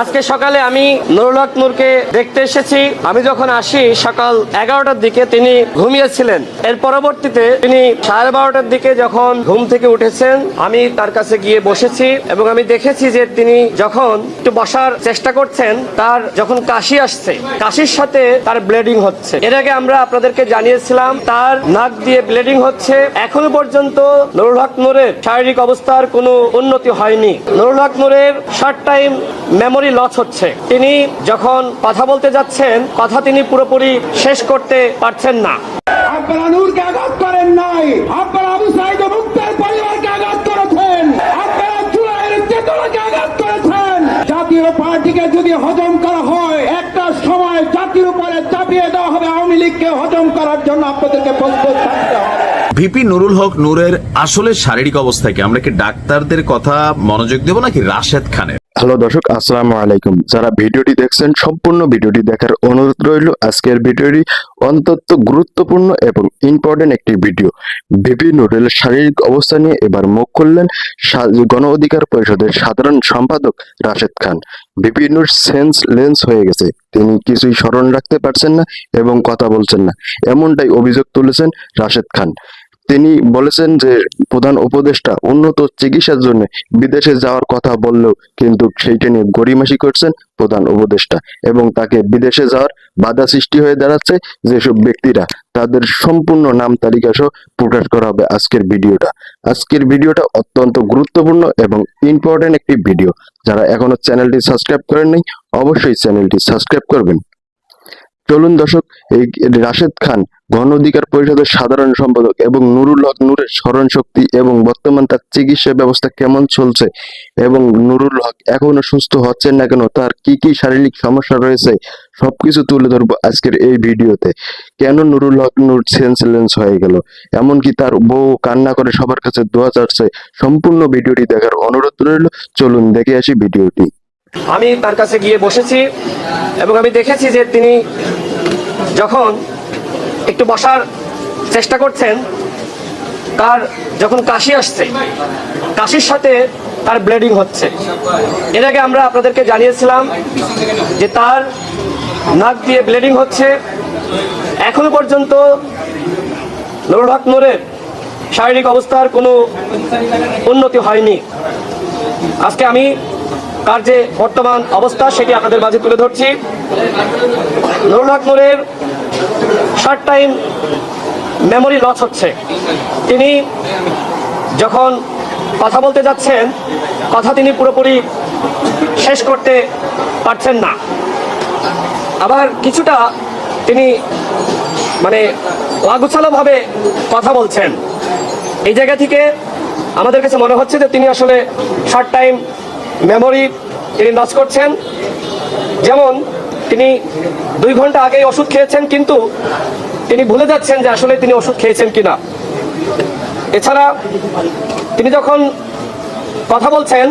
আজকে সকালে আমি নুরুল হক দেখতে এসেছি। আমি যখন আসি সকাল এগারোটার দিকে তিনি ঘুমিয়েছিলেন। এর পরবর্তীতে তিনি সাড়ে বারোটার দিকে যখন ঘুম থেকে উঠেছেন, আমি তার কাছে গিয়ে বসেছি এবং আমি দেখেছি যে তিনি যখন একটু বসার চেষ্টা করছেন, তার যখন কাশি আসছে, কাশির সাথে তার ব্লিডিং হচ্ছে। এর আগে আমরা আপনাদেরকে জানিয়েছিলাম, তার নাক দিয়ে ব্লিডিং হচ্ছে। এখনও পর্যন্ত নুরুল হক শারীরিক অবস্থার কোনো উন্নতি হয়নি। নুরুল হক নূরের শর্ট টাইম মেমোরি লস হচ্ছে। তিনি যখন কথা বলতে যাচ্ছেন কথা তিনি পুরোপুরি শেষ করতে পারছেন না। আপনারা নূরকে আঘাত করেন নাই। আপনারা আবু সাইদ মুক্তের পরিবারকে আঘাত করেছেন। আপনারা জুলাইয়ের চেতনাকে আঘাত করেছেন। জাতীয় পার্টিকে যদি হজম করা হয় একটা সময় জাতির উপরে চাপিয়ে দেওয়া হবে আওয়ামী লীগকে হজম করার জন্য আপনাদেরকে প্রস্তুত থাকতে হবে। ভিপি নুরুল হক নূরের আসলে শারীরিক অবস্থা কি? আমরা কি ডাক্তারদের কথা মনোযোগ দেব নাকি রাশেদ খানের? হ্যালো দর্শক, আসসালামু আলাইকুম। যারা ভিডিওটি দেখছেন, সম্পূর্ণ ভিডিওটি দেখার অনুরোধ রইল। আজকের ভিডিওটি অত্যন্ত গুরুত্বপূর্ণ এবং ইম্পর্টেন্ট একটি ভিডিও। ভিপি নুরেলের শারীরিক অবস্থা নিয়ে এবার মুখ খুললেন গণ অধিকার পরিষদের সাধারণ সম্পাদক Rashed Khan. VP Nur senseless হয়ে গেছে। তিনি কিছুই স্মরণ রাখতে পারছেন না এবং কথা বলছেন না। এমনটাই অভিযোগ তুলেছেন রাশেদ খান। তিনি বলেছেন যে প্রধান উপদেষ্টা উন্নত চিকিৎসার জন্য বিদেশে যাওয়ার কথা বললেও কিন্তু সেইটা নিয়ে গড়িমাসি করছেন প্রধান উপদেষ্টা এবং তাকে বিদেশে যাওয়ার বাধা সৃষ্টি হয়ে দাঁড়াচ্ছে যেসব ব্যক্তিরা তাদের সম্পূর্ণ নাম তালিকা সহ প্রকাশ করা হবে আজকের ভিডিওটা। আজকের ভিডিওটা অত্যন্ত গুরুত্বপূর্ণ এবং ইম্পর্টেন্ট একটি ভিডিও। যারা এখনও চ্যানেলটি সাবস্ক্রাইব করেন নাই অবশ্যই চ্যানেলটি সাবস্ক্রাইব করবেন। চলুন দর্শক, এই রাশেদ খান, গণ অধিকার পরিষদের সাধারণ সম্পাদক এবং নুরুল হক নূরের স্মরণ শক্তি এবং বর্তমান তার চিকিৎসা ব্যবস্থা কেমন চলছে এবং নুরুল হক এখনও সুস্থ হচ্ছেন না কেন, তার কি কি শারীরিক সমস্যা রয়েছে, সবকিছু তুলে ধরবো আজকের এই ভিডিওতে। কেন নুরুল হক নূর সেন্সলেন্স হয়ে গেল? এমনকি তার বউ কান্না করে সবার কাছে দোয়া চাচ্ছে। সম্পূর্ণ ভিডিওটি দেখার অনুরোধ রইল, চলুন দেখে আসি ভিডিওটি। আমি তার কাছে গিয়ে বসেছি এবং আমি দেখেছি যে তিনি যখন একটু বসার চেষ্টা করছেন, তার যখন কাশি আসছে, কাশির সাথে তার ব্লিডিং হচ্ছে। এর আগে আমরা আপনাদেরকে জানিয়েছিলাম যে তার নাক দিয়ে ব্লিডিং হচ্ছে। এখনও পর্যন্ত নুরুল নূরের শারীরিক অবস্থার কোনো উন্নতি হয়নি। আজকে আমি তার যে বর্তমান অবস্থা সেটি আপনাদের মাঝে তুলে ধরছি। নুরুল হক নূরের শর্ট টাইম মেমোরি লস হচ্ছে। তিনি যখন কথা বলতে যাচ্ছেন, কথা তিনি পুরোপুরি শেষ করতে পারছেন না। আবার কিছুটা তিনি মানে অগুছালোভাবে কথা বলছেন। এই জায়গা থেকে আমাদের কাছে মনে হচ্ছে যে তিনি আসলে শর্ট টাইম মেমোরি তিনি লস করছেন। যেমন তিনি দুই ঘণ্টা আগেই ওষুধ খেয়েছেন, কিন্তু তিনি ভুলে যাচ্ছেন যে আসলে তিনি ওষুধ খেয়েছেন কিনা। এছাড়া তিনি যখন কথা বলছেন,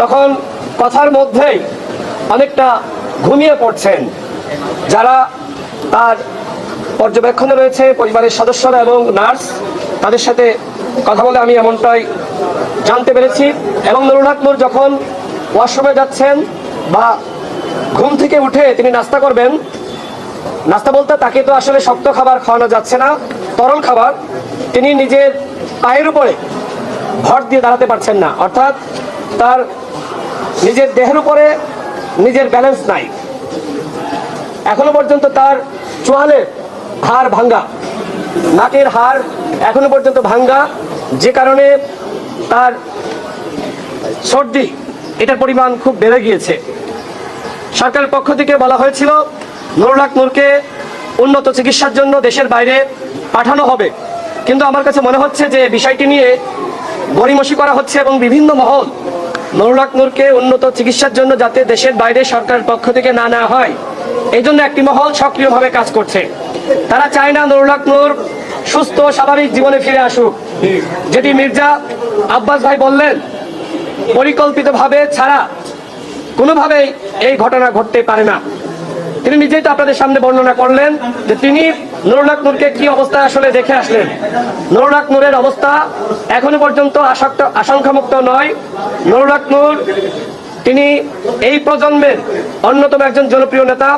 তখন কথার মধ্যেই অনেকটা ঘুমিয়ে পড়ছেন। যারা তার পর্যবেক্ষণে রয়েছে, পরিবারের সদস্যরা এবং নার্স, তাদের সাথে কথা বলে আমি এমনটাই জানতে পেরেছি। এবং নুরুল নূর যখন ওয়াশরুমে যাচ্ছেন বা ঘুম থেকে উঠে তিনি নাস্তা করবেন, নাস্তা বলতে তাকে তো আসলে শক্ত খাবার খাওয়ানো যাচ্ছে না, তরল খাবার, তিনি নিজের পায়ের উপরে ভর দিয়ে দাঁড়াতে পারছেন না। অর্থাৎ তার নিজের দেহের উপরে নিজের ব্যালেন্স নাই। এখনও পর্যন্ত তার চোয়ালের হাড় ভাঙ্গা, নাকের হাড় এখনও পর্যন্ত ভাঙ্গা, যে কারণে তার সর্দি, এটার পরিমাণ খুব বেড়ে গিয়েছে। সরকারের পক্ষ থেকে বলা হয়েছিল নুরুল নূরকে উন্নত চিকিৎসার জন্য দেশের বাইরে পাঠানো হবে। কিন্তু আমার কাছে মনে হচ্ছে যে বিষয়টি নিয়ে গড়িমসি করা হচ্ছে এবং বিভিন্ন মহল নুরুল নূরকে উন্নত চিকিৎসার জন্য যাতে দেশের বাইরে সরকারের পক্ষ থেকে না নেওয়া হয়, এই জন্য একটি মহল সক্রিয়ভাবে কাজ করছে। তারা চায় না নুরুল নূর সুস্থ, স্বাভাবিক জীবনে ফিরে আসুক। যেটি মির্জা আব্বাস ভাই বললেন, পরিকল্পিতভাবে ছাড়া কোনোভাবেই এই ঘটনা ঘটতে পারে না। তিনি নিজেই তো আপনাদের সামনে বর্ণনা করলেন যে তিনি নুরুল হক নূরকে কি অবস্থায় আসলে দেখে আসলেন। নুরুল হক নূরের অবস্থা এখনও পর্যন্ত আসক্ত আশঙ্কামুক্ত নয়। নুরুল হক নূর, তিনি এই প্রজন্মের অন্যতম একজন জনপ্রিয় নেতা।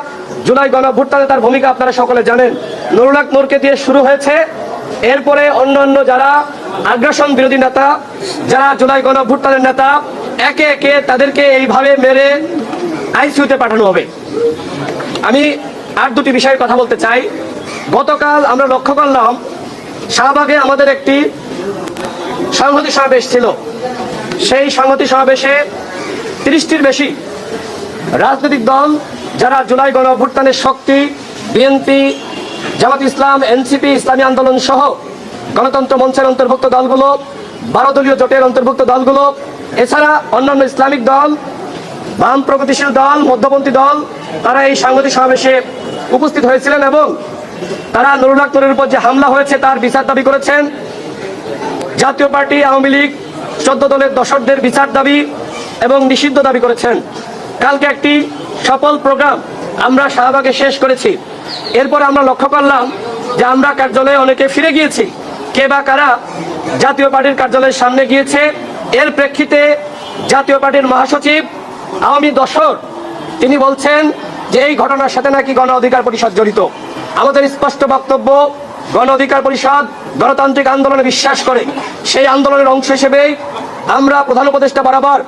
জুলাই গণভুট্টানে তার ভূমিকা আপনারা সকলে জানেন। নুরুলাক নূরকে দিয়ে শুরু হয়েছে এরপরে অন্যান্য যারা আগ্রাসন বিরোধী নেতা, যারা জুলাই গণভুট্টানের নেতা, একে একে তাদেরকে এইভাবে মেরে আইসিউতে পাঠানো হবে। আমি আর দুটি বিষয়ে কথা বলতে চাই। গতকাল আমরা লক্ষ্য করলাম, শাহবাগে আমাদের একটি সংহতি সমাবেশ ছিল। সেই সংহতি সমাবেশে তিরিশটির বেশি রাজনৈতিক দল, যারা জুলাই গণ অভ্যুত্থানের শক্তি, বিএনপি জামাত ইসলাম, এনসিপি, ইসলামী আন্দোলন সহ গণতন্ত্র মঞ্চের অন্তর্ভুক্ত দলগুলো বারো দলীয় জোটের অন্তর্ভুক্ত দলগুলো, এছাড়া অন্যান্য ইসলামিক দল, বাম প্রগতিশীল দল, মধ্যপন্থী দল, তারা এই সাংগঠনিক সমাবেশে উপস্থিত হয়েছিলেন এবং তারা নুরুল আক্তরের উপর যে হামলা হয়েছে তার বিচার দাবি করেছেন। জাতীয় পার্টি, আওয়ামী লীগ, চোদ্দ দলের দশকদের বিচার দাবি এবং নিষিদ্ধ দাবি করেছেন। কালকে একটি সফল প্রোগ্রাম আমরা শাহবাগে শেষ করেছি। এরপর আমরা লক্ষ্য করলাম যে আমরা কার্যালয়ে অনেকে ফিরে গিয়েছি। কে বা কারা জাতীয় পার্টির কার্যালয়ের সামনে গিয়েছে, এর প্রেক্ষিতে জাতীয় পার্টির মহাসচিব আওয়ামী দশর, তিনি বলছেন যে এই ঘটনার সাথে নাকি গণ অধিকার পরিষদ জড়িত। আমাদের স্পষ্ট বক্তব্য, গণ অধিকার পরিষদ গণতান্ত্রিক আন্দোলনে বিশ্বাস করে। সেই আন্দোলনের অংশ হিসেবেই আমরা প্রধান উপদেষ্টা বরাবর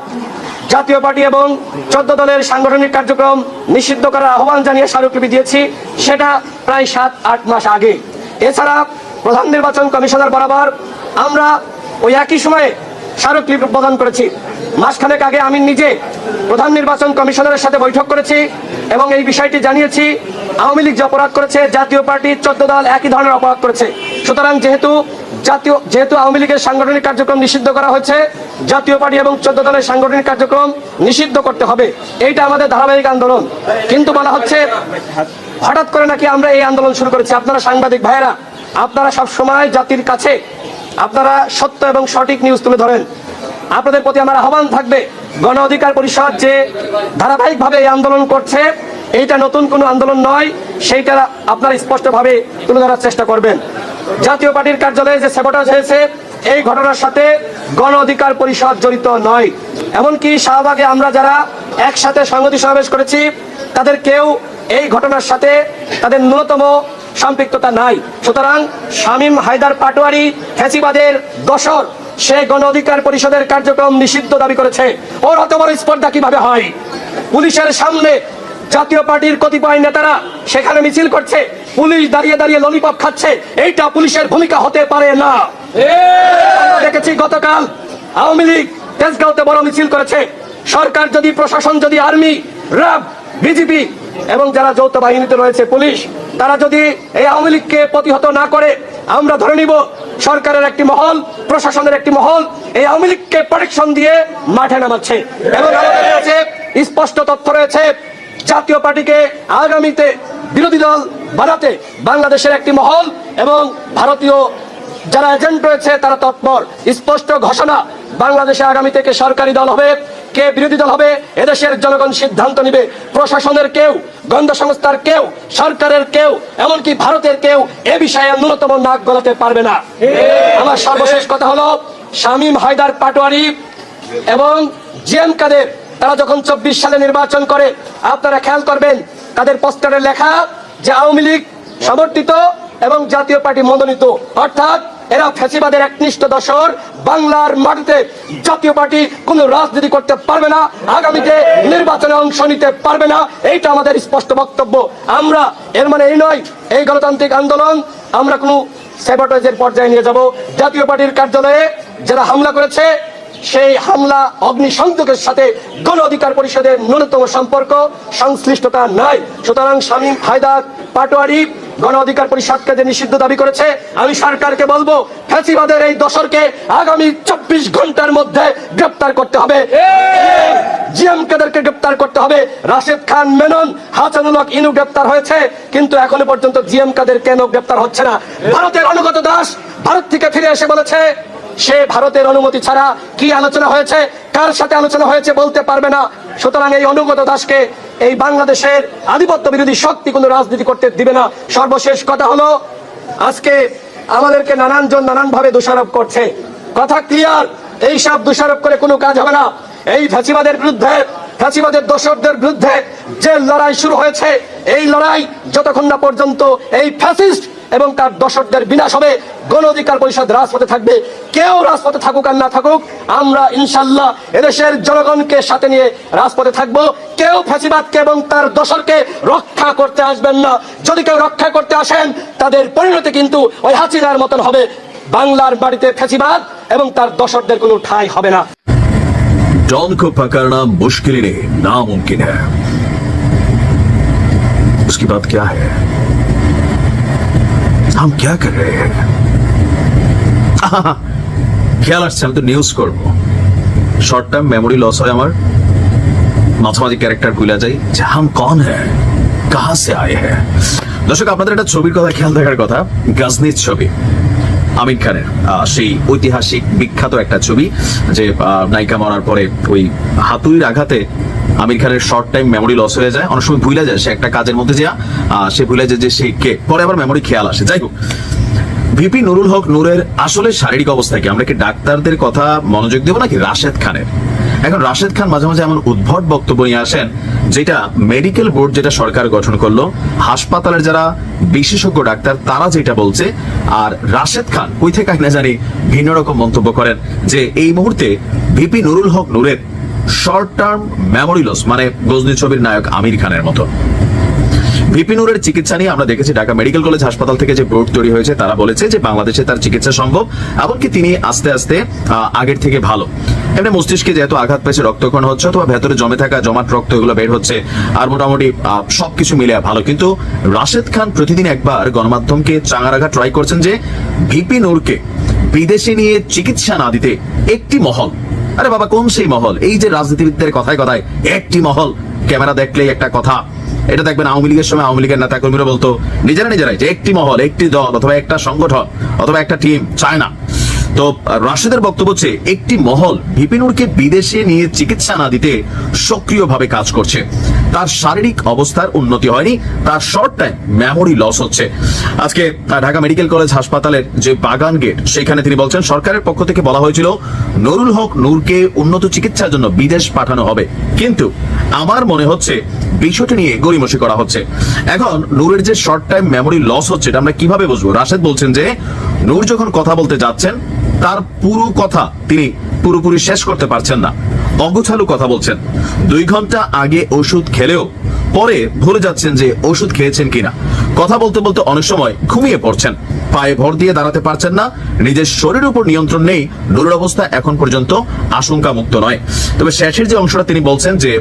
জাতীয় পার্টি এবং চোদ্দ দলের সাংগঠনিক কার্যক্রম নিষিদ্ধ করার আহ্বান জানিয়ে স্মারকলিপি দিয়েছি, সেটা প্রায় সাত, আট মাস আগে। এছাড়া প্রধান নির্বাচন কমিশনার বরাবর আমরা ওই একই সময়ে স্মারকলিপি প্রদান করেছি। মাসখানেক আগে আমি নিজে প্রধান নির্বাচন কমিশনারের সাথে বৈঠক করেছি এবং এই বিষয়টি জানিয়েছি। আওয়ামী লীগ যে অপরাধ করেছে, জাতীয় পার্টি চোদ্দ দল একই ধরনের অপরাধ করেছে। সুতরাং যেহেতু জাতীয় যেহেতু আওয়ামী লীগের সাংগঠনিক কার্যক্রম নিষিদ্ধ করা হয়েছে, জাতীয় পার্টি এবং চোদ্দ দলের সাংগঠনিক কার্যক্রম নিষিদ্ধ করতে হবে। এইটা আমাদের ধারাবাহিক আন্দোলন। কিন্তু বলা হচ্ছে, হঠাৎ করে নাকি আমরা এই আন্দোলন শুরু করেছি। আপনারা সাংবাদিক ভাইয়েরা, আপনারা সব সময় জাতির কাছে আপনারা সত্য এবং সঠিক নিউজ তুলে ধরেন। আপনাদের প্রতি আমার আহ্বান থাকবে, গণ অধিকার পরিষদ যে ধারাবাহিকভাবে এই আন্দোলন করছে, এইটা নতুন কোনো আন্দোলন নয়, সেইটা আপনারা স্পষ্টভাবে তুলে ধরার চেষ্টা করবেন। জাতীয় পার্টির কার্যালয়ে যে সেবটাজ হয়েছে, এই ঘটনার সাথে গণ অধিকার পরিষদ জড়িত নয়। এমনকি শাহবাগে আমরা যারা একসাথে সংগতি সমাবেশ করেছি, তাদের কেউ এই ঘটনার সাথে তাদের ন্যূনতম সম্পৃক্ততা নাই। সুতরাং শামীম হায়দার পাটোয়ারি ফ্যাসিবাদের দশর সে গণ অধিকার পরিষদের কার্যক্রম নিষিদ্ধ দাবি করেছে। ওর অত বড় স্পর্ধা কীভাবে হয়? পুলিশের সামনে জাতীয় পার্টির কতিপয় নেতারা সেখানে মিছিল করছে। পুলিশ দাঁড়িয়ে দাঁড়িয়ে ললিপপ খাচ্ছে। এইটা পুলিশের ভূমিকা হতে পারে না। দেখেছি গতকাল আওয়ামী লীগ তেজগাঁওতে বড় মিছিল করেছে। সরকার যদি, প্রশাসন যদি, আর্মি র্যাব বিজেপি এবং যারা যৌথ বাহিনীতে রয়েছে, পুলিশ, তারা যদি এই আওয়ামী লীগকে প্রতিহত না করে, আমরা ধরে নিব সরকারের একটি মহল, প্রশাসনের একটি মহল, এই আওয়ামী লীগকে প্রোটেকশন দিয়ে মাঠে নামাচ্ছে। এবং আমাদের কাছে স্পষ্ট তথ্য রয়েছে, জাতীয় পার্টিকে আগামীতে বিরোধী দল বানাতে বাংলাদেশের একটি মহল এবং ভারতীয় যারা এজেন্ট রয়েছে, তারা তৎপর। স্পষ্ট ঘোষণা, বাংলাদেশে আগামী থেকে সরকারি দল হবে। কে বিরোধী দল হবে? এদেশের জনগণ সিদ্ধান্ত নিবে। প্রশাসনের কেউ, গন্ধ সংস্থার কেউ, সরকারের কেউ, এমনকি ভারতের কেউ এ বিষয়ে ন্যূনতম নাক গলাতে পারবে না। আমার সর্বশেষ কথা হলো, শামীম হায়দার পাটোয়ারি এবং জিএম কাদের, তারা যখন চব্বিশ সালে নির্বাচন করে, আপনারা খেয়াল করবেন, তাদের পোস্টারে লেখা যে আওয়ামী লীগ সমর্থিত এবং জাতীয় পার্টি মনোনীত। অর্থাৎ এরা ফ্যাসিবাদের একনিষ্ঠ দশর বাংলার মাটিতে জাতীয় পার্টি কোন রাজনীতি করতে পারবে না, আগামীতে নির্বাচনে অংশ নিতে পারবে না, এইটা আমাদের স্পষ্ট বক্তব্য। আমরা, এর মানে এই নয়, এই গণতান্ত্রিক আন্দোলন, আমরা কোনো সেবাটাইজের পর্যায়ে নিয়ে যাব। জাতীয় পার্টির কার্যালয়ে যারা হামলা করেছে, সেই হামলা অগ্নিসংযোগের সাথে গণ অধিকার পরিষদের ন্যূনতম সম্পর্ক, সংশ্লিষ্টতা নাই। সুতরাং শামীম হায়দার পাটোয়ারি গণ অধিকার পরিষদকে যে নিষিদ্ধ দাবি করেছে, আমি সরকারকে বলব, ফ্যাসিবাদের এই দশরকে আগামী চব্বিশ ঘণ্টার মধ্যে গ্রেপ্তার করতে হবে। জিএম কাদেরকে গ্রেপ্তার করতে হবে। রাশেদ খান, মেনন, হাসানুল হক, ইনু গ্রেপ্তার হয়েছে, কিন্তু এখনও পর্যন্ত জিএম কাদের কেন গ্রেপ্তার হচ্ছে না? ভারতের অনুগত দাস ভারত থেকে ফিরে এসে বলেছে সে ভারতের অনুমতি ছাড়া কি আলোচনা হয়েছে? কার সাথে আলোচনা হয়েছে বলতে পারবে না। সুতরাং এই অনুগত দাসকে এই বাংলাদেশের আধিপত্য বিরোধী শক্তি কোনো রাজনীতি করতে দিবে না। সর্বশেষ কথা হলো, আজকে আমাদেরকে নানান জন নানান ভাবে দোষারোপ করছে। কথা ক্লিয়ার এই সব দোষারোপ করে কোনো কাজ হবে না। এই ফ্যাসিবাদের বিরুদ্ধে, ফ্যাসিবাদের দোষরদের বিরুদ্ধে যে লড়াই শুরু হয়েছে, এই লড়াই যতক্ষণ না পর্যন্ত এই ফ্যাসিস্ট এবং তার দর্শকদের বিনাশ হবে গণ অধিকার পরিষদ রাজপথে থাকবে কেউ রাজপথে থাকুক আর না থাকুক আমরা ইনশাল্লাহ এদেশের জনগণকে সাথে নিয়ে রাজপথে থাকব কেউ ফ্যাসিবাদকে এবং তার দশরকে রক্ষা করতে আসবেন না যদি কেউ রক্ষা করতে আসেন তাদের পরিণতি কিন্তু ওই হাসিনার মতন হবে বাংলার বাড়িতে ফ্যাসিবাদ এবং তার দশরদের কোনো ঠাঁই হবে না डॉन को पकड़ना मुश्किल ही नहीं नामुमकिन है उसकी बात क्या है हम क्या कर रहे हैं আহা, খেয়াল আসছে আমি তো নিউজ করব শর্ট টার্ম মেমোরি লস হয় আমার মাঝামাঝি ক্যারেক্টার ভুলে যাই যে হাম কন হ্যাঁ কাহা সে আয়ে হ্যাঁ দর্শক আপনাদের একটা ছবির কথা খেয়াল দেখার কথা গাজনির ছবি আমির খানের আহ, সেই ঐতিহাসিক বিখ্যাত একটা ছবি যে আহ, নায়িকা মরার পরে ওই হাতুড়ির আঘাতে আমির খানের শর্ট টাইম মেমোরি লস হয়ে যায়। অনেক সময় ভুলে যায়, সে একটা কাজের মধ্যে যা সে ভুলে যায় যে সে কে। পরে আবার মেমোরি খেয়াল আসে। যাই হোক ভিপি নুরুল হক নূরের আসলে শারীরিক অবস্থা কি? আমরা কি ডাক্তারদের কথা মনোযোগ দেবো নাকি রাশেদ খানের? এখন রাশেদ খান মাঝে মাঝে এমন উদ্ভট বক্তব্য নিয়ে আসেন, যেটা মেডিকেল বোর্ড যেটা সরকার গঠন করল, হাসপাতালের যারা বিশেষজ্ঞ ডাক্তার, তারা যেটা বলছে, আর রাশেদ খান কই থেকে না জানি ভিন্ন রকম মন্তব্য করেন যে এই মুহূর্তে ভিপি নুরুল হক নূরের শর্ট টার্ম মেমোরি লস মানে গজনি ছবির নায়ক আমির খানের মতো। বিপিনুরের চিকিৎসা নিয়ে আমরা দেখেছি ঢাকা মেডিকেল কলেজ হাসপাতাল থেকে যে বোর্ড তৈরি হয়েছে, তারা বলেছে যে বাংলাদেশে তার চিকিৎসা সম্ভব, এমনকি তিনি আস্তে আস্তে আগের থেকে ভালো। এমনি মস্তিষ্কে যেহেতু আঘাত পেয়েছে, রক্তক্ষরণ হচ্ছে, অথবা ভেতরে জমে থাকা জমাট রক্ত এগুলো বের হচ্ছে, আর মোটামুটি সবকিছু মিলে ভালো। কিন্তু রাশেদ খান প্রতিদিন একবার গণমাধ্যমকে চাঙা রাখা ট্রাই করছেন যে ভিপি নূরকে বিদেশে নিয়ে চিকিৎসা না দিতে একটি মহল আরে বাবা, কোন সেই মহল? এই যে রাজনীতিবিদদের কথায় কথায়, একটি মহল, ক্যামেরা দেখলেই একটা কথা। এটা দেখবেন আওয়ামী লীগের সময় আওয়ামী লীগের নেতা কর্মীরা বলতো, নিজেরা নিজেরাই যে একটি মহল, একটি দল, অথবা একটা সংগঠন, অথবা একটা টিম চায় না তো রাশেদের বক্তব্য হচ্ছে, একটি মহল বিপিনুরকে বিদেশে নিয়ে চিকিৎসা না দিতে সক্রিয়ভাবে কাজ করছে। তার শারীরিক অবস্থার উন্নতি হয়নি, তার শর্ট টাইম মেমোরি লস হচ্ছে। আজকে ঢাকা মেডিকেল কলেজ হাসপাতালের যে বাগান গেট সেখানে তিনি বলছেন, সরকারের পক্ষ থেকে বলা হয়েছিল, নুরুল হক নূরকে উন্নত চিকিৎসার জন্য বিদেশ পাঠানো হবে। কিন্তু আমার মনে হচ্ছে, বিষয়টি নিয়ে গড়িমসি করা হচ্ছে। এখন নূরের যে শর্ট টাইম মেমোরি লস হচ্ছে, এটা আমরা কীভাবে বুঝব? রাশেদ বলছেন যে, নূর যখন কথা বলতে যাচ্ছেন তার পুরো কথা তিনি পুরোপুরি শেষ করতে পারছেন না। অগোছালু কথা বলছেন। দুই ঘণ্টা আগে ওষুধ খেলেও পরে ভুলে যাচ্ছেন যে ওষুধ খেয়েছেন কিনা। কথা বলতে বলতে অনেক সময় ঘুমিয়ে পড়ছেন। পায়ে ভর দিয়ে দাঁড়াতে পারছেন না। নিজের শরীরের উপর নিয়ন্ত্রণ নেই। নুরুর অবস্থা এখন পর্যন্ত আশঙ্কা মুক্ত নয়। তবে শেষের যে অংশটা তিনি বলছেন যে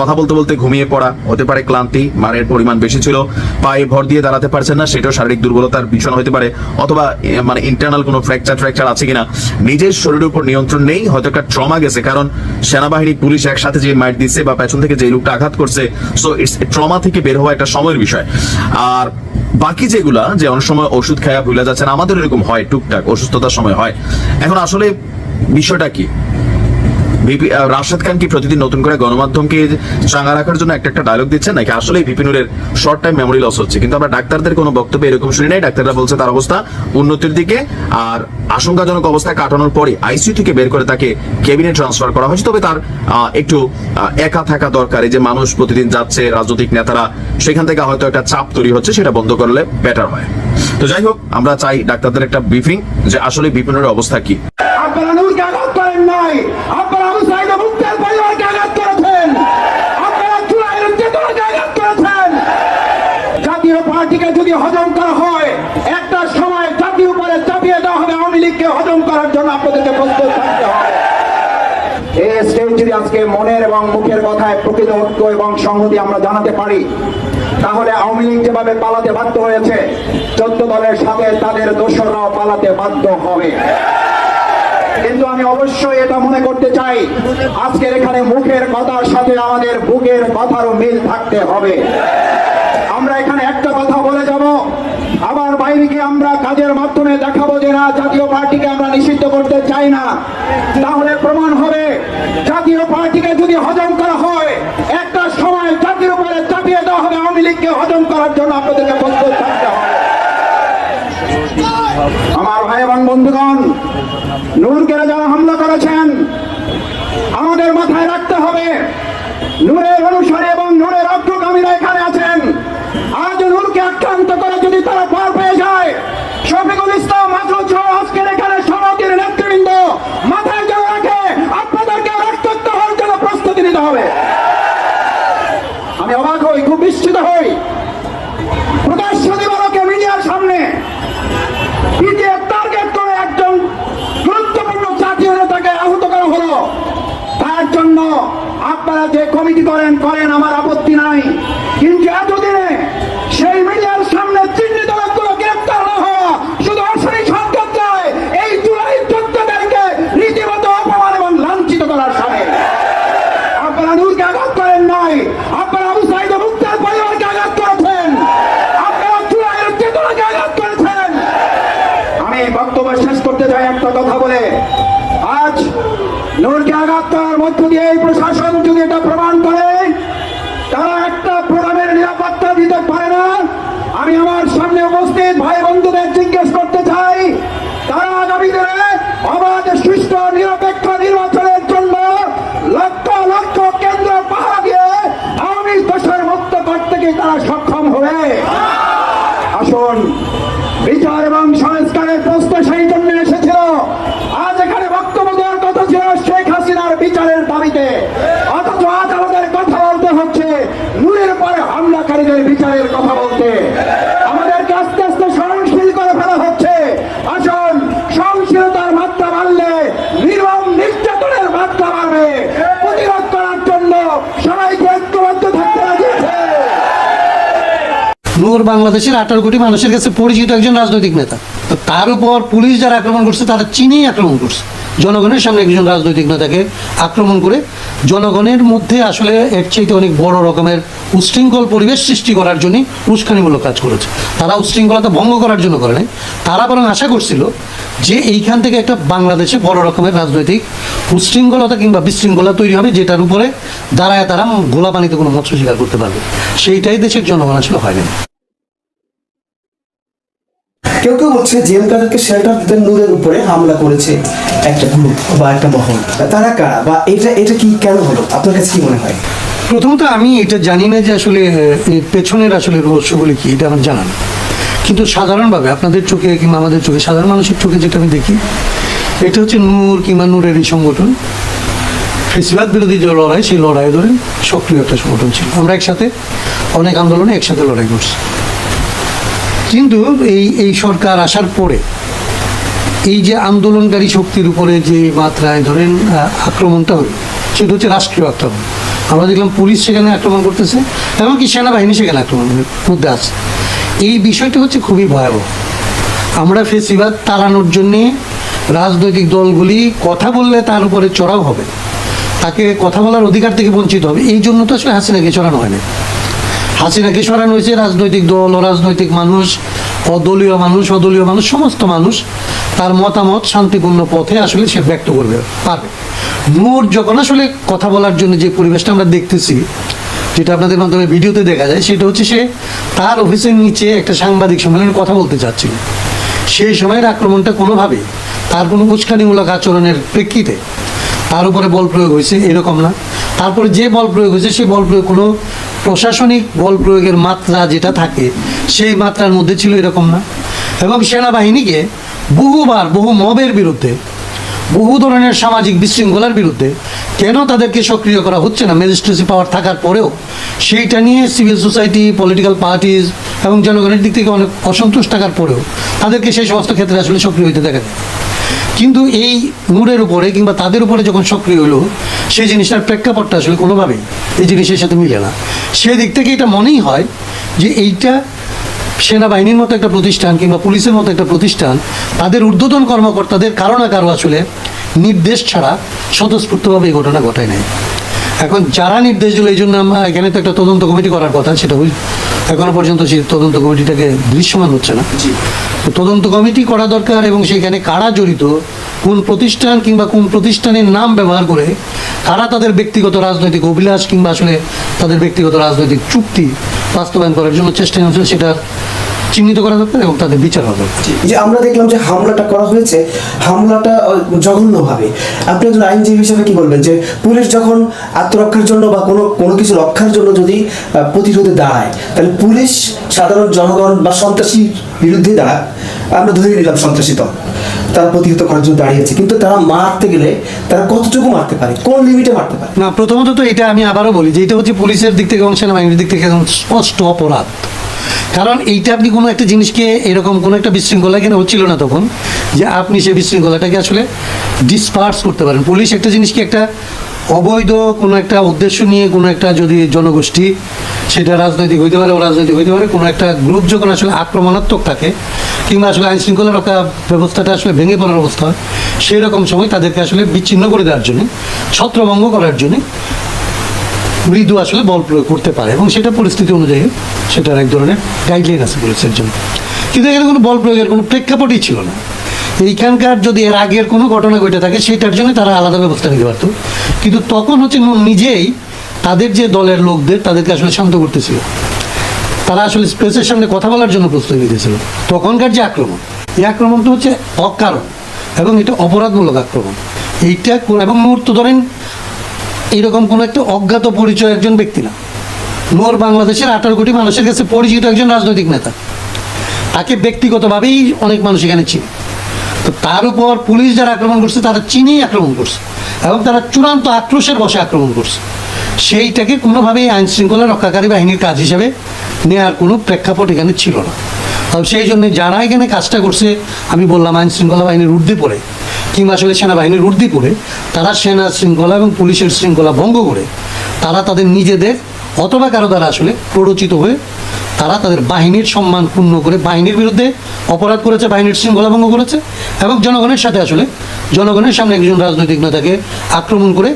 কথা বলতে বলতে ঘুমিয়ে পড়া হতে পারে ক্লান্তি, মারের পরিমাণ বেশি ছিল, পায়ে ভর দিয়ে দাঁড়াতে পারছেন না, সেটাও শারীরিক দুর্বলতার ভীষণ হতে পারে, অথবা মানে ইন্টারনাল কোনো ফ্র্যাকচার ফ্র্যাকচার আছে কিনা। নিজের শরীরের উপর নিয়ন্ত্রণ নেই, হয়তো একটা ট্রমা গেছে, কারণ সেনাবাহিনী, পুলিশ একসাথে যে মাইট দিচ্ছে বা পেছন থেকে যে লোকটা আঘাত করছে সো ইটস ট্রমা থেকে বের হওয়া একটা সময়ের বিষয়। আর বাকি যেগুলা, যে অনেক সময় ওষুধ খায়া ভুলে যাচ্ছেন, আমাদের এরকম হয়, টুকটাক অসুস্থতার সময় হয়। এখন আসলে বিষয়টা কি? রাশেদ খান কি প্রতিদিন নতুন করে গণমাধ্যমকে চাঙ্গা রাখার জন্য একটা একটা ডায়লগ দিচ্ছেন? নাকি আসলে বিপিনুরের শর্ট টাইম মেমোরি লস হচ্ছে? কিন্তু আমরা ডাক্তারদের কোনো বক্তব্য এরকম শুনি নাই। ডাক্তাররা বলছে তার অবস্থা উন্নতির দিকে আর আশঙ্কাজনক অবস্থায় কাটানোর পরে আইসিইউ থেকে বের করে তাকে কেবিনে ট্রান্সফার করা হয়েছে। তবে তার একটু একা থাকা দরকার। এই যে মানুষ প্রতিদিন যাচ্ছে, রাজনৈতিক নেতারা, সেখান থেকে হয়তো একটা চাপ তৈরি হচ্ছে, সেটা বন্ধ করলে বেটার হয়। তো যাই হোক, আমরা চাই ডাক্তারদের একটা ব্রিফিং যে আসলে বিপিনুরের অবস্থা কি আপনারা নূরকে আঘাত করেন নাই আপনারা আবু সাইদ মুক্তার পরিবারকে আঘাত করেছেন আপনারা চুলাইয়ের চেতনাকে আঘাত করেছেন জাতীয় পার্টিকে যদি হজম করা হয়, একটা সময় জাতীয় উপরে চাপিয়ে দেওয়া হবে, আওয়ামী লীগকে হজম করার জন্য আপনাদেরকে প্রস্তুত থাকতে হবে। আজকে মনের এবং মুখের কথায় প্রকৃত ঐক্য এবং সংহতি আমরা জানাতে পারি, তাহলে আওয়ামী লীগ যেভাবে পালাতে বাধ্য হয়েছে, চোদ্দ দলের সাথে তাদের দোসররাও পালাতে বাধ্য হবে। কিন্তু আমি অবশ্যই এটা মনে করতে চাই, আজকের এখানে মুখের কথার সাথে আমাদের বুকের কথারও মিল থাকতে হবে। আমরা এখানে একটা কথা বলে যাব গিয়ে আমরা কাজের মাধ্যমে দেখাবো যে না, জাতীয় পার্টিকে আমরা নিষিদ্ধ করতে চাই না। তাহলে প্রমাণ হবে, জাতীয় পার্টিকে যদি হজম করা হয়, একটা সময় জাতির উপরে চাপিয়ে দেওয়া হবে, আওয়ামী লীগকে হজম করার জন্য আপনাদেরকে প্রস্তুত থাকতে হবে। আমার ভাই এবং বন্ধুগণ নূরকে যারা হামলা করেছেন, আমাদের মাথায় রাখতে হবে বিস্মিত হই প্রকাশ্য দিবালকে মিডিয়ার সামনে পিটিএ টার্গেট করে একজন গুরুত্বপূর্ণ জাতীয় নেতাকে আহত করা হলো তার জন্য আপনারা যে কমিটি করেন করেন আমার আপত্তি নাই। কিন্তু এতদিনে সেই মিডিয়ার সামনে চিহ্নিত লোকগুলো গ্রেপ্তার না হওয়া শুধু অশনি সংকেত নয় এই জুলাই চোদ্দ তারিখে রীতিমতো অপমান এবং লাঞ্ছিত করার সামনে আপনারা নূরকে আঘাত করেন নাই আপনারা আবু সাইদ মুক্তার পরিবারকে আঘাত করেছেন আপনারা চূড়াইয়ের চেতনাকে আঘাত করেছেন আমি বক্তব্য শেষ করতে চাই একটা কথা বলে আজ নূরকে আঘাত করার মধ্য দিয়ে এই প্রশাসন যদি এটা প্রমাণ করে তারা একটা প্রোগ্রামের নিরাপত্তা দিতে পারে না আমি আমার সামনে উপস্থিত ভাই বন্ধুদের জিজ্ঞেস করতে চাই তারা আগামী দিনে অবাধ সুষ্ঠু নিরপেক্ষ নির্বাচনের জন্য লক্ষ লক্ষ কেন্দ্র পাহারা দিয়ে আওয়ামী দোষের মুক্ত করতে কি তারা সক্ষম হবে আসুন বিচার এবং সংস্কারের প্রশ্ন সেই জন্য এসেছিল আজ এখানে বক্তব্য দেওয়ার কথা ছিল শেখ হাসিনার বিচারের দাবিতে অথচ আজ আমাদের কথা বলতে হচ্ছে নূরের পরে হামলাকারীদের বিচারের কথা বলতে আমাদেরকে আস্তে আস্তে সহনশীল করে ফেলা হচ্ছে আসুন সহনশীলতার মাত্রা বাড়লে নির্মম নির্যাতনের মাত্রা বাড়বে প্রতিরোধ করার জন্য সবাইকে ঐক্যবদ্ধ থাকতে রাজি আছে নূর বাংলাদেশের আঠারো কোটি মানুষের কাছে পরিচিত একজন রাজনৈতিক নেতা। তো তার উপর পুলিশ যারা আক্রমণ করছে, তারা চীনেই আক্রমণ করছে। জনগণের সামনে একজন রাজনৈতিক নেতাকে আক্রমণ করে জনগণের মধ্যে আসলে এর চাইতে অনেক বড় রকমের উশৃঙ্খল পরিবেশ সৃষ্টি করার জন্য উস্কানিমূলক কাজ করেছে। তারা উশৃঙ্খলতা ভঙ্গ করার জন্য করে নাই। তারা বরং আশা করছিল যে এইখান থেকে একটা বাংলাদেশে বড় রকমের রাজনৈতিক উশৃঙ্খলতা কিংবা বিশৃঙ্খলা তৈরি হবে, যেটার উপরে দাঁড়ায় তারা গোলা পানিতে কোনো মৎস্য স্বীকার করতে পারবে। সেইটাই দেশের জনগণ আসলে হয়নি। কেউ কেউ বলছে জেল কাদেরকে শেল্টার নূরের উপরে হামলা করেছে একটা গ্রুপ বা একটা মহল। তারা কারা? বা এটা এটা কি কেন হলো? আপনার কাছে কি মনে হয়? প্রথমত আমি এটা জানি না যে আসলে পেছনের আসলে রহস্যগুলি কি, এটা আমার জানা। কিন্তু সাধারণভাবে আপনাদের চোখে কিংবা আমাদের চোখে, সাধারণ মানুষের চোখে যেটা আমি দেখি, এটা হচ্ছে নূর কিংবা নূরের এই সংগঠন। ফেসিবাদ বিরোধী যে লড়াই, সেই লড়াই ধরে সক্রিয় একটা সংগঠন ছিল। আমরা একসাথে, অনেক আন্দোলনে একসাথে লড়াই করছি। কিন্তু এই এই সরকার আসার পরে এই যে আন্দোলনকারী শক্তির উপরে যে মাত্রায় ধরেন আক্রমণটা হলো, সেটা হচ্ছে রাষ্ট্রীয় আক্রমণ। আমরা দেখলাম পুলিশ সেখানে আক্রমণ করতেছে, এমনকি সেনাবাহিনী সেখানে আক্রমণের মধ্যে আছে। এই বিষয়টা হচ্ছে খুবই ভয়াবহ। আমরা ফেসিবাদ তাড়ানোর জন্যে রাজনৈতিক দলগুলি কথা বললে তার উপরে চড়াও হবে। তাকে কথা বলার অধিকার থেকে বঞ্চিত হবে। এই জন্য তো আসলে হাসিনাকে চড়ানো হয়নি। হাসিনাকে সরানো হয়েছে? রাজনৈতিক দল, অরাজনৈতিক মানুষ, অদলীয় মানুষ অদলীয় মানুষ, সমস্ত মানুষ, তার মতামত শান্তিপূর্ণ পথে আসলে সে ব্যক্ত করবে, পারবে। নূর যখন আসলে কথা বলার জন্য যে পরিবেশটা আমরা দেখতেছি, যেটা আপনাদের মাধ্যমে ভিডিওতে দেখা যায়, সেটা হচ্ছে সে তার অফিসের নিচে একটা সাংবাদিক সম্মেলনে কথা বলতে চাচ্ছিল। সেই সময়ের আক্রমণটা কোনোভাবেই তার কোনো উস্কানিমূলক আচরণের প্রেক্ষিতে তার উপরে বল প্রয়োগ হয়েছে, এরকম না। তারপরে যে বল প্রয়োগ হয়েছে সেই বল প্রয়োগ কোনো প্রশাসনিক বল প্রয়োগের মাত্রা যেটা থাকে, সেই মাত্রার মধ্যে ছিল এরকম না। এবং সেনাবাহিনীকে বহুবার বহু মবের বিরুদ্ধে, বহু ধরনের সামাজিক বিশৃঙ্খলার বিরুদ্ধে কেন তাদেরকে সক্রিয় করা হচ্ছে না, ম্যাজিস্ট্রেসি পাওয়ার থাকার পরেও, সেইটা নিয়ে সিভিল সোসাইটি, পলিটিক্যাল পার্টিজ এবং জনগণের দিক থেকে অনেক অসন্তোষ থাকার পরেও তাদেরকে সেই সমস্ত ক্ষেত্রে আসলে সক্রিয় হইতে দেখা যায়। কিন্তু এই নূরের উপরে কিংবা তাদের উপরে যখন সক্রিয় হলো, সেই জিনিসটার প্রেক্ষাপটটা আসলে কোনোভাবেই এই জিনিসের সাথে মিলে না। সেদিক থেকে এটা মনেই হয় যে এইটা সেনাবাহিনীর মতো একটা প্রতিষ্ঠান কিংবা পুলিশের মতো একটা প্রতিষ্ঠান, তাদের ঊর্ধ্বতন কর্মকর্তাদের কারও না কারও আসলে নির্দেশ ছাড়া স্বতঃস্ফূর্তভাবে এই ঘটনা ঘটায় নাই। এখন যারা নির্দেশ দিল এই জন্য আমরা এখানে তো একটা তদন্ত কমিটি করার কথা সেটা হই এখনও পর্যন্ত সেই তদন্ত কমিটিটাকে দৃশ্যমান হচ্ছে না। তো তদন্ত কমিটি করা দরকার এবং সেখানে কারা জড়িত কোন প্রতিষ্ঠান কিংবা কোন প্রতিষ্ঠানের নাম ব্যবহার করে কারা তাদের ব্যক্তিগত রাজনৈতিক অভিলাষ কিংবা আসলে তাদের ব্যক্তিগত রাজনৈতিক চুক্তি বাস্তবায়ন করার জন্য চেষ্টা করছে সেটার চিহ্নিত করা দরকার এবং তাদের বিচার দরকার যে আমরা দেখলাম যে হামলাটা করা হয়েছে হামলাটা আহ, জঘন্যভাবে। আপনি একজন আইনজীবী হিসেবে কি বলবেন? যে পুলিশ যখন আত্মরক্ষার জন্য বা কোনো কোনো কিছু রক্ষার জন্য যদি প্রতিরোধে দাঁড়ায় তাহলে পুলিশ সাধারণ জনগণ বা সন্ত্রাসীর বিরুদ্ধে দাঁড়ায় আমরা ধরে নিলাম সন্ত্রাসী দল। তারা প্রতিহত করার জন্য দাঁড়িয়েছে কিন্তু তারা মারতে গেলে তারা কতটুকু মারতে পারে? কোন লিমিটে মারতে পারে? না প্রথমত তো এটা আমি আবারও বলি যে এটা হচ্ছে পুলিশের দিক থেকে এবং সেনাবাহিনীর দিক থেকে স্পষ্ট অপরাধ। কারণ এইটা আপনি কোনো একটা জিনিসকে এরকম কোনো একটা বিশৃঙ্খলা এখানে হচ্ছিল না তখন? যে আপনি সেই বিশৃঙ্খলাটাকে আসলে ডিসপার্স করতে পারেন। পুলিশ একটা জিনিসকে একটা অবৈধ কোনো একটা উদ্দেশ্য নিয়ে কোনো একটা যদি জনগোষ্ঠী, সেটা রাজনৈতিক হইতে পারে, অরাজনৈতিক হইতে পারে, কোনো একটা গ্রুপ যখন আসলে আক্রমণাত্মক থাকে, কিংবা আসলে আইন শৃঙ্খলা রক্ষা ব্যবস্থাটা আসলে ভেঙে পড়ার অবস্থা সেই রকম সময় তাদেরকে আসলে বিচ্ছিন্ন করে দেওয়ার জন্য, ছত্রভঙ্গ করার জন্য মৃদু আসলে বল প্রয়োগ করতে পারে এবং সেটা পরিস্থিতি অনুযায়ী সেটার এক ধরনের গাইডলাইন আছে পুলিশের জন্য। কিন্তু এখানে কোনো বল প্রয়োগের কোনো প্রেক্ষাপটই ছিল না। এইখানকার যদি এর আগের কোনো ঘটনা ঘটে থাকে, সেটার জন্য তারা আলাদা ব্যবস্থা নিতে পারতো। কিন্তু তখন হচ্ছে নিজেই তাদের যে দলের লোকদের তাদেরকে আসলে শান্ত করতেছিল। তারা আসলে স্পেসের সামনে কথা বলার জন্য প্রস্তুতি নিতেছিল। তখনকার যে আক্রমণ, এই আক্রমণটা হচ্ছে অকারণ এবং এটা অপরাধমূলক আক্রমণ। এইটা এবং মুহূর্ত ধরেন এইরকম কোনো একটা অজ্ঞাত পরিচয় একজন ব্যক্তি না। নোর বাংলাদেশের আঠারো কোটি মানুষের কাছে পরিচিত একজন রাজনৈতিক নেতা। তাকে ব্যক্তিগতভাবেই অনেক মানুষ এখানে চিনে। তো তার উপর পুলিশ যারা আক্রমণ করছে, তারা চিনেই আক্রমণ করছে এবং তারা চূড়ান্ত আক্রোশের বসে আক্রমণ করছে। সেইটাকে কোনোভাবেই আইন শৃঙ্খলা রক্ষাকারী বাহিনীর কাজ হিসেবে নেওয়ার কোনো প্রেক্ষাপট এখানে ছিল না। সেই জন্য যারা এখানে কাজটা করছে, আমি বললাম আইন শৃঙ্খলা বাহিনীর ঊর্ধ্বে পড়ে কিংবা আসলে সেনাবাহিনীর ঊর্ধ্বে করে, তারা সেনা শৃঙ্খলা এবং পুলিশের শৃঙ্খলা ভঙ্গ করে, তারা তাদের নিজেদের অথবা কারও দ্বারা আসলে প্ররোচিত হয়ে তারা তাদের বাহিনীর সম্মান পূর্ণ করে, বাহিনীর বিরুদ্ধে অপরাধ করেছে, বাহিনীর শৃঙ্খলা ভঙ্গ করেছে এবং জনগণের সাথে আসলে, জনগণের সামনে একজন রাজনৈতিক নেতাকে আক্রমণ করে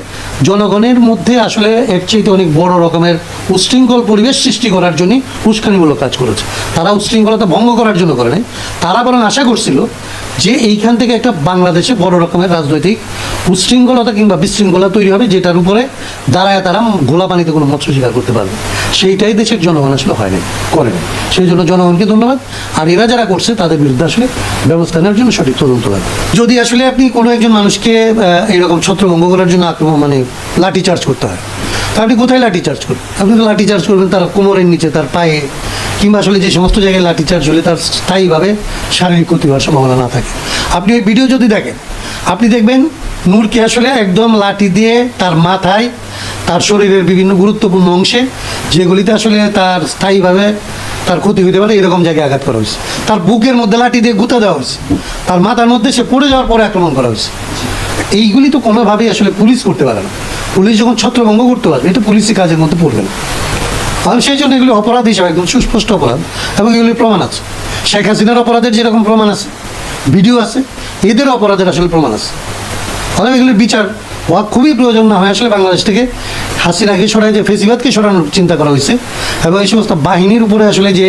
জনগণের মধ্যে আসলে এর চাইতে অনেক বড় রকমের উশৃঙ্খল পরিবেশ সৃষ্টি করার জন্য উস্কানিমূলক কাজ করেছে। তারা উশৃঙ্খলতা ভঙ্গ করার জন্য করে নাই। তারা বরং আশা করছিল যে এইখান থেকে একটা বাংলাদেশে বড় রকমের রাজনৈতিক উশৃঙ্খলতা কিংবা বিশৃঙ্খলা তৈরি হবে, যেটার উপরে দাঁড়ায় তারা গোলা পানিতে কোনো মৎস্য শিকার করতে পারবে। সেইটাই দেশের জনগণ আসলে হয়নি করে নাই। সেই জন্য জনগণকে ধন্যবাদ। আর এরা যারা করছে, তাদের বিরুদ্ধে আসলে ব্যবস্থা নেওয়ার জন্য সঠিক তদন্ত লাগবে। যদি আসলে আপনি কোনো একজন মানুষকে এরকম ছত্রভঙ্গ করার জন্য আক্রমণ মানে লাঠি চার্জ করতে হয় আপনি কোথায় লাঠি চার্জ করবেন? আপনি তো লাঠি চার্জ করবেন, তার কোমরের নিচে, তার পায়ে। কিংবা আসলে যে সমস্ত জায়গায় লাঠি চার্জ হলে তার স্থায়ীভাবে শারীরিক ক্ষতি হওয়ার সম্ভাবনা না থাকে। আপনি ওই ভিডিও যদি দেখেন, আপনি দেখবেন নূরকে আসলে একদম লাঠি দিয়ে তার মাথায়, তার শরীরের বিভিন্ন গুরুত্বপূর্ণ অংশে যেগুলিতে আসলে তার স্থায়ীভাবে তার ক্ষতি হতে পারে, এরকম জায়গায় আঘাত করা হয়েছে। তার বুকের মধ্যে লাঠি দিয়ে গুঁতা দেওয়া হয়েছে। তার মাথার মধ্যে সে পড়ে যাওয়ার পরে আক্রমণ করা হয়েছে। এইগুলি তো কোনোভাবেই আসলে পুলিশ করতে পারে না। পুলিশ যখন ছত্রভঙ্গ করতে পারবে, এটা পুলিশি কাজের মধ্যে পড়বে না। আর সেই জন্য এগুলি অপরাধ হিসাবে একদম সুস্পষ্ট অপরাধ এবং এগুলি প্রমাণ আছে। শেখ হাসিনার অপরাধের যেরকম প্রমাণ আছে, ভিডিও আছে, এদের অপরাধের আসলে প্রমাণ আছে। তাহলে এগুলির বিচার হওয়া খুবই প্রয়োজন না হয়। আসলে বাংলাদেশ থেকে হাসিনাকে সরাই, যে ফেসিবাদকে সরানোর চিন্তা করা হয়েছে এবং এই সমস্ত বাহিনীর উপরে আসলে যে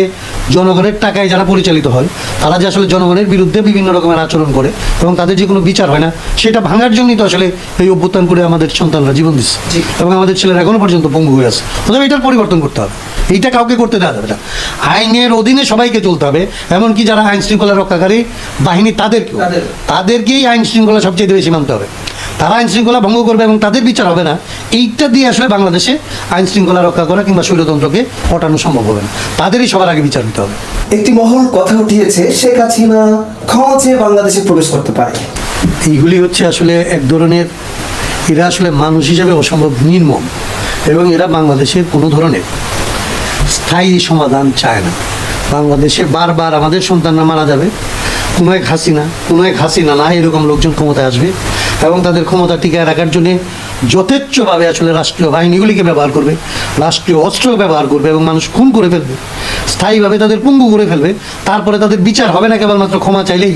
জনগণের টাকায় যারা পরিচালিত হয় তারা যে আসলে জনগণের বিরুদ্ধে বিভিন্ন রকমের আচরণ করে এবং তাদের যে কোনো বিচার হয় না সেটা ভাঙার জন্যই তো আসলে এই অভ্যুত্থান করে আমাদের সন্তানরা জীবন দিচ্ছে। এবং আমাদের ছেলেরা এখনও পর্যন্ত পঙ্গু হয়ে আছে। অতএব এটার পরিবর্তন করতে হবে। এইটা কাউকে করতে দেওয়া যাবে না। আইনের অধীনে সবাইকে চলতে হবে এমনকি যারা আইন শৃঙ্খলা রক্ষাকারী বাহিনী তাদেরকেও। তাদেরকেই আইন শৃঙ্খলা সবচেয়ে বেশি মানতে হবে। তারা আইন শৃঙ্খলা ভঙ্গ করবে এবং তাদের বিচার হবে না। এইটা দিয়ে আসলে বাংলাদেশে আইন শৃঙ্খলা রক্ষা করা কিংবা স্বৈরতন্ত্রকে হটানো সম্ভব হবে না। তাদেরই সবার আগে বিচার দিতে হবে। একটি মহল কথা উঠিয়েছে শেখ হাসিনা ক্ষমা চেয়ে বাংলাদেশে প্রবেশ করতে পারে। এইগুলি হচ্ছে আসলে এক ধরনের এরা আসলে মানুষ হিসেবে অসম্ভব নির্মম এবং এরা বাংলাদেশের কোনো ধরনের স্থায়ী সমাধান চায় না। বাংলাদেশে বারবার আমাদের সন্তানরা মারা যাবে। কোনো এক হাসিনা কোনো এক হাসিনা না এরকম লোকজন ক্ষমতায় আসবে। এবং তাদের ক্ষমতা টিকায় রাখার জন্য যথেচ্ছভাবে আসলে রাষ্ট্রীয় বাহিনীগুলিকে ব্যবহার করবে, রাষ্ট্রীয় অস্ত্র ব্যবহার করবে এবং মানুষ খুন করে ফেলবে। স্থায়ীভাবে তাদের পঙ্গু করে ফেলবে। তারপরে তাদের বিচার হবে না, কেবলমাত্র ক্ষমা চাইলেই।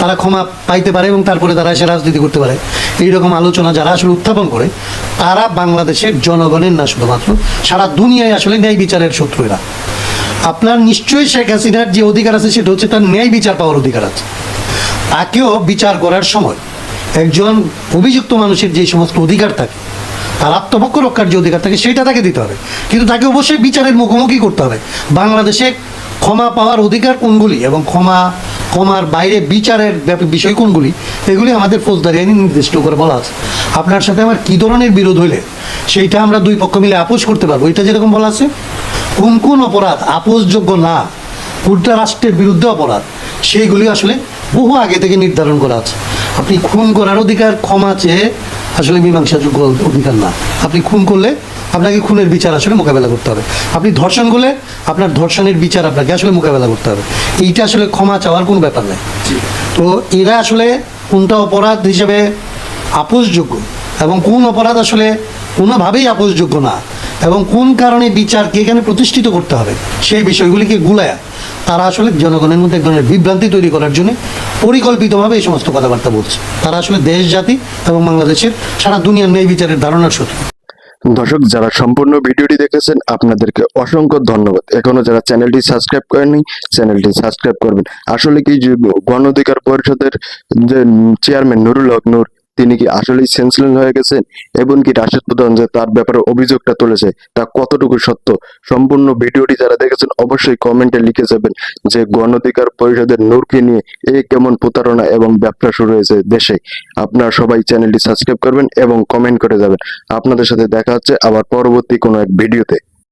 তারা ক্ষমা পাইতে পারে এবং তারপরে তারা এসে রাজনীতি করতে পারে। এইরকম আলোচনা যারা আসলে উত্থাপন করে, তারা বাংলাদেশের জনগণের না শুধুমাত্র, সারা দুনিয়ায় আসলে ন্যায় বিচারের শত্রু এরা। আপনার নিশ্চয়ই শেখ হাসিনার যে অধিকার আছে, সেটা হচ্ছে তার ন্যায় বিচার পাওয়ার অধিকার আছে। তাকেও বিচার করার সময় একজন অভিযুক্ত মানুষের যে সমস্ত অধিকার থাকে, তার আত্মপক্ষ রক্ষার যে অধিকার থাকে, সেটা তাকে দিতে হবে। কিন্তু তাকে অবশ্যই বিচারের মুখোমুখি করতে হবে। বাংলাদেশে ক্ষমা পাওয়ার অধিকার কোনগুলি এবং ক্ষমা, ক্ষমার বাইরে বিচারের বিষয় কোনগুলি, এগুলি আমাদের ফৌজদারি আইনে নির্দিষ্ট করে বলা আছে। আপনার সাথে আমার কী ধরনের বিরোধ হইলে সেইটা আমরা দুই পক্ষ মিলে আপোষ করতে পারব। এটা যেরকম বলা আছে, কোন কোন অপরাধ আপোষযোগ্য না কোনটা রাষ্ট্রের বিরুদ্ধে অপরাধ, সেইগুলি আসলে বহু আগে থেকে নির্ধারণ করা আছে। আপনি খুন করার অধিকার ক্ষমা চেয়ে আসলে মীমাংসাযোগ্য অধিকার না। আপনি খুন করলে আপনাকে খুনের বিচার আসলে মোকাবেলা করতে হবে। আপনি ধর্ষণ করলে আপনার ধর্ষণের বিচার আপনাকে আসলে মোকাবেলা করতে হবে। এইটা আসলে ক্ষমা চাওয়ার কোনো ব্যাপার নেই। তো এরা আসলে কোনটা অপরাধ হিসেবে আপোষযোগ্য এবং কোন অপরাধ আসলে কোনোভাবেই আপোষযোগ্য না এবং কোন কারণে বিচারকে এখানে প্রতিষ্ঠিত করতে হবে সেই বিষয়গুলিকে গুলায়া তারা আসলে জনগণের মধ্যে এক ধরনের বিভ্রান্তি তৈরি করার জন্য পরিকল্পিতভাবে এই সমস্ত কথাবার্তা বলছে। তারা আসলে দেশ, জাতি এবং বাংলাদেশের সারা দুনিয়ার ন্যায় বিচারের ধারণার শত্রু দর্শক, যারা সম্পূর্ণ ভিডিওটি দেখেছেন, আপনাদেরকে অসংখ্য ধন্যবাদ। এখনও যারা চ্যানেলটি সাবস্ক্রাইব করেনি চ্যানেলটি সাবস্ক্রাইব করবেন। আসলে কি গণ অধিকার পরিষদের যে চেয়ারম্যান নুরুল হক নূর তিনি কি আসলেই সেন্সলেস হয়ে গেছেন? এবং কি রাশেদ প্রধান যে তার ব্যাপারে অভিযোগটা তুলেছে, তা কতটুকু সত্য? সম্পূর্ণ ভিডিওটি যারা দেখেছেন অবশ্যই কমেন্টে লিখে যাবেন যে গণ অধিকার পরিষদের নূরকে নিয়ে এ কেমন প্রতারণা এবং ব্যবসা শুরু হয়েছে দেশে। আপনারা সবাই চ্যানেলটি সাবস্ক্রাইব করবেন এবং কমেন্ট করে যাবেন। আপনাদের সাথে দেখা হচ্ছে আবার পরবর্তী কোনো এক ভিডিওতে।